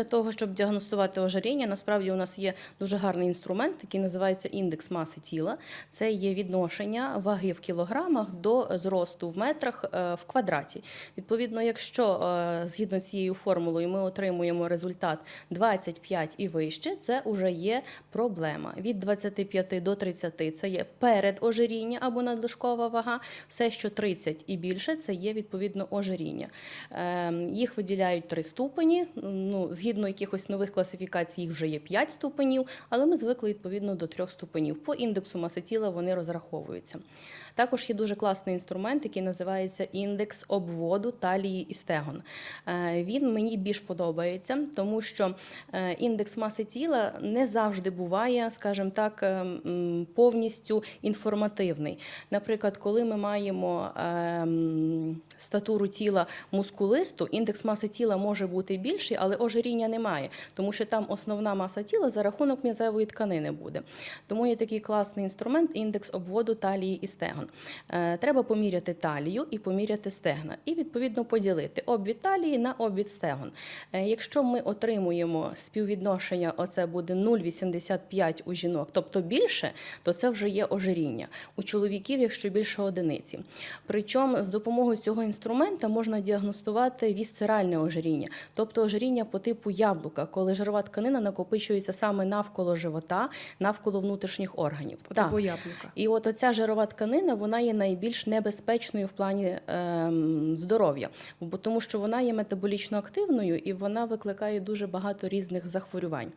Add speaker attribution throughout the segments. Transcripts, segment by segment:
Speaker 1: Для того, щоб діагностувати ожиріння, насправді у нас є дуже гарний інструмент, який називається індекс маси тіла. Це є відношення ваги в кілограмах до зросту в метрах е, в квадраті. Відповідно, якщо е, згідно з цією формулою ми отримуємо результат 25 і вище, це вже є проблема. Від 25 до 30 це є передожиріння або надлишкова вага. Все, що 30 і більше, це є відповідно ожиріння. Ем, Їх виділяють три ступені. Ну, згідно якихось нових класифікацій, їх вже є 5 ступенів, але ми звикли відповідно до трьох ступенів. По індексу маси тіла вони розраховуються. Також є дуже класний інструмент, який називається індекс обводу талії і стегон. Е, Він мені більш подобається, тому що е, індекс маси тіла не завжди буває, скажімо так, е, повністю інформативний. Наприклад, коли ми маємо статуру тіла мускулисту, індекс маси тіла може бути більший, але ожиріння немає, тому що там основна маса тіла за рахунок м'язевої тканини буде. Тому є такий класний інструмент індекс обводу талії і стегон. Е, Треба поміряти талію і поміряти стегна, і відповідно поділити обвід талії на обвід стегон. Е, Якщо ми отримуємо співвідношення, оце буде 0,85 у жінок, тобто більше, то це вже є ожиріння. У чоловіків, якщо більше одиниці. Причому з допомогою цього інструмента можна діагностувати вісцеральне ожиріння, тобто ожиріння по типу яблука, коли жирова тканина накопичується саме навколо живота, навколо внутрішніх органів.
Speaker 2: По типу яблука.
Speaker 1: І от оця жирова тканина вона є найбільш небезпечною в плані ем, здоров'я, тому що вона є метаболічно активною і вона викликає дуже багато різних захворювань.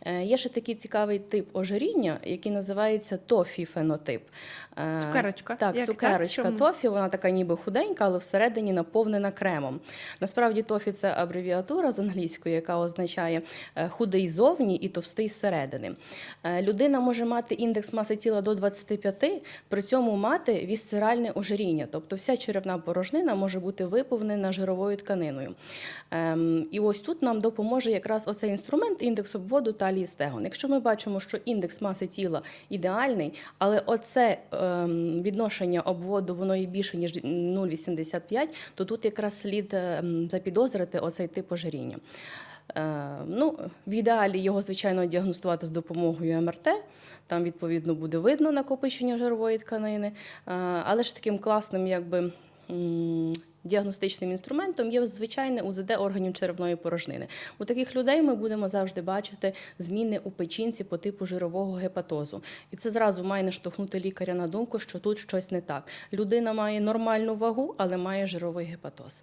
Speaker 1: Е, є ще такий цікавий тип ожиріння, який називається тофі-фенотип. Е,
Speaker 2: Цукерочка?
Speaker 1: Так,
Speaker 2: Як
Speaker 1: цукерочка
Speaker 2: так?
Speaker 1: Тофі, вона така ніби худенька, але всередині наповнена кремом. Насправді тофі це абревіатура з англійської, яка означає е, худий зовні і товстий зсередини. Е, Людина може мати індекс маси тіла до 25, при цьому мати вісцеральне ожиріння, тобто вся черевна порожнина може бути виповнена жировою тканиною. Ем, І ось тут нам допоможе якраз оцей інструмент індекс обводу талії стегон. Якщо ми бачимо, що індекс маси тіла ідеальний, але оце ем, відношення обводу воно є більше ніж 0,85, то тут якраз слід ем, запідозрити оцей тип ожиріння. Е, Ну, в ідеалі його, звичайно, діагностувати з допомогою МРТ. Там, відповідно, буде видно накопичення жирової тканини. Е, Але ж таким класним, якби. Діагностичним інструментом є звичайне УЗД органів черевної порожнини. У таких людей ми будемо завжди бачити зміни у печінці по типу жирового гепатозу. І це зразу має наштовхнути лікаря на думку, що тут щось не так. Людина має нормальну вагу, але має жировий гепатоз.